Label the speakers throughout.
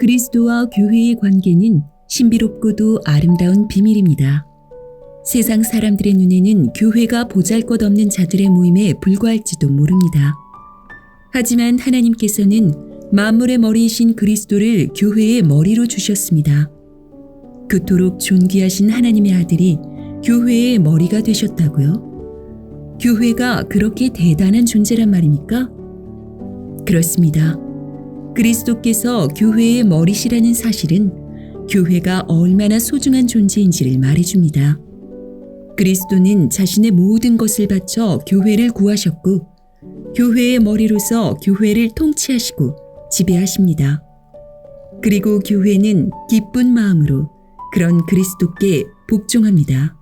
Speaker 1: 그리스도와 교회의 관계는 신비롭고도 아름다운 비밀입니다. 세상 사람들의 눈에는 교회가 보잘 것 없는 자들의 모임에 불과할지도 모릅니다. 하지만 하나님께서는 만물의 머리이신 그리스도를 교회의 머리로 주셨습니다. 그토록 존귀하신 하나님의 아들이 교회의 머리가 되셨다고요? 교회가 그렇게 대단한 존재란 말입니까? 그렇습니다. 그리스도께서 교회의 머리시라는 사실은 교회가 얼마나 소중한 존재인지를 말해줍니다. 그리스도는 자신의 모든 것을 바쳐 교회를 구하셨고, 교회의 머리로서 교회를 통치하시고 지배하십니다. 그리고 교회는 기쁜 마음으로 그런 그리스도께 복종합니다.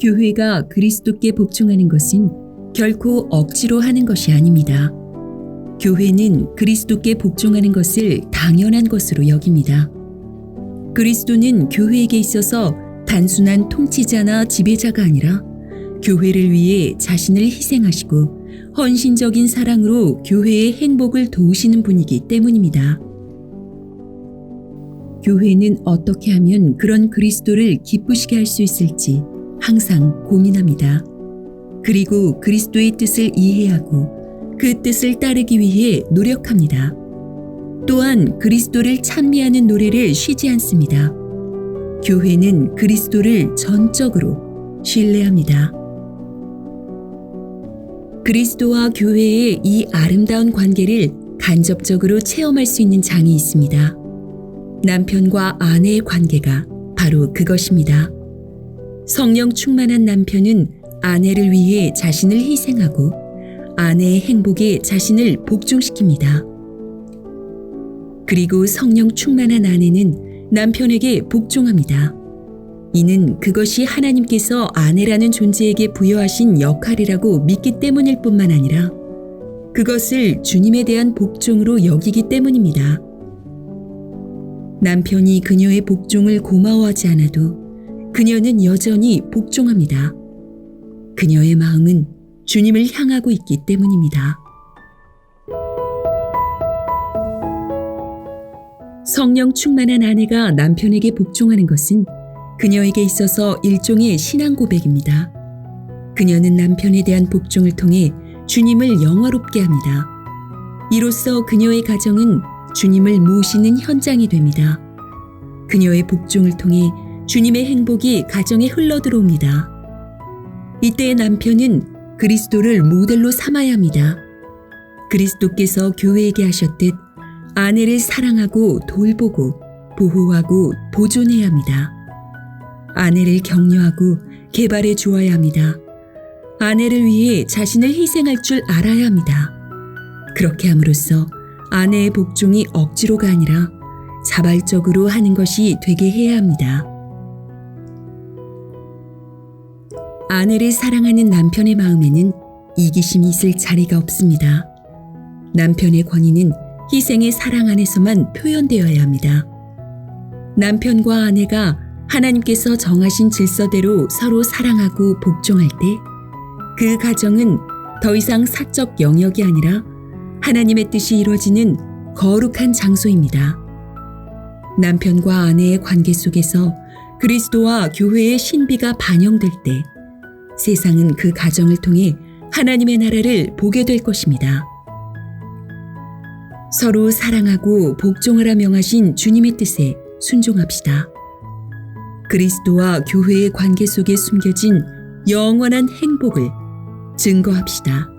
Speaker 1: 교회가 그리스도께 복종하는 것은 결코 억지로 하는 것이 아닙니다. 교회는 그리스도께 복종하는 것을 당연한 것으로 여깁니다. 그리스도는 교회에게 있어서 단순한 통치자나 지배자가 아니라 교회를 위해 자신을 희생하시고 헌신적인 사랑으로 교회의 행복을 도우시는 분이기 때문입니다. 교회는 어떻게 하면 그런 그리스도를 기쁘시게 할 수 있을지 항상 고민합니다. 그리고 그리스도의 뜻을 이해하고 그 뜻을 따르기 위해 노력합니다. 또한 그리스도를 찬미하는 노래를 쉬지 않습니다. 교회는 그리스도를 전적으로 신뢰합니다. 그리스도와 교회의 이 아름다운 관계를 간접적으로 체험할 수 있는 장이 있습니다. 남편과 아내의 관계가 바로 그것입니다. 성령 충만한 남편은 아내를 위해 자신을 희생하고 아내의 행복에 자신을 복종시킵니다. 그리고 성령 충만한 아내는 남편에게 복종합니다. 이는 그것이 하나님께서 아내라는 존재에게 부여하신 역할이라고 믿기 때문일 뿐만 아니라 그것을 주님에 대한 복종으로 여기기 때문입니다. 남편이 그녀의 복종을 고마워하지 않아도 그녀는 여전히 복종합니다. 그녀의 마음은 주님을 향하고 있기 때문입니다. 성령 충만한 아내가 남편에게 복종하는 것은 그녀에게 있어서 일종의 신앙 고백입니다. 그녀는 남편에 대한 복종을 통해 주님을 영화롭게 합니다. 이로써 그녀의 가정은 주님을 모시는 현장이 됩니다. 그녀의 복종을 통해 주님의 행복이 가정에 흘러 들어옵니다. 이때 남편은 그리스도를 모델로 삼아야 합니다. 그리스도께서 교회에게 하셨듯 아내를 사랑하고 돌보고 보호하고 보존해야 합니다. 아내를 격려하고 개발해 주어야 합니다. 아내를 위해 자신을 희생할 줄 알아야 합니다. 그렇게 함으로써 아내의 복종이 억지로가 아니라 자발적으로 하는 것이 되게 해야 합니다. 아내를 사랑하는 남편의 마음에는 이기심이 있을 자리가 없습니다. 남편의 권위는 희생의 사랑 안에서만 표현되어야 합니다. 남편과 아내가 하나님께서 정하신 질서대로 서로 사랑하고 복종할 때 그 가정은 더 이상 사적 영역이 아니라 하나님의 뜻이 이루어지는 거룩한 장소입니다. 남편과 아내의 관계 속에서 그리스도와 교회의 신비가 반영될 때 세상은 그 가정을 통해 하나님의 나라를 보게 될 것입니다. 서로 사랑하고 복종하라 명하신 주님의 뜻에 순종합시다. 그리스도와 교회의 관계 속에 숨겨진 영원한 행복을 증거합시다.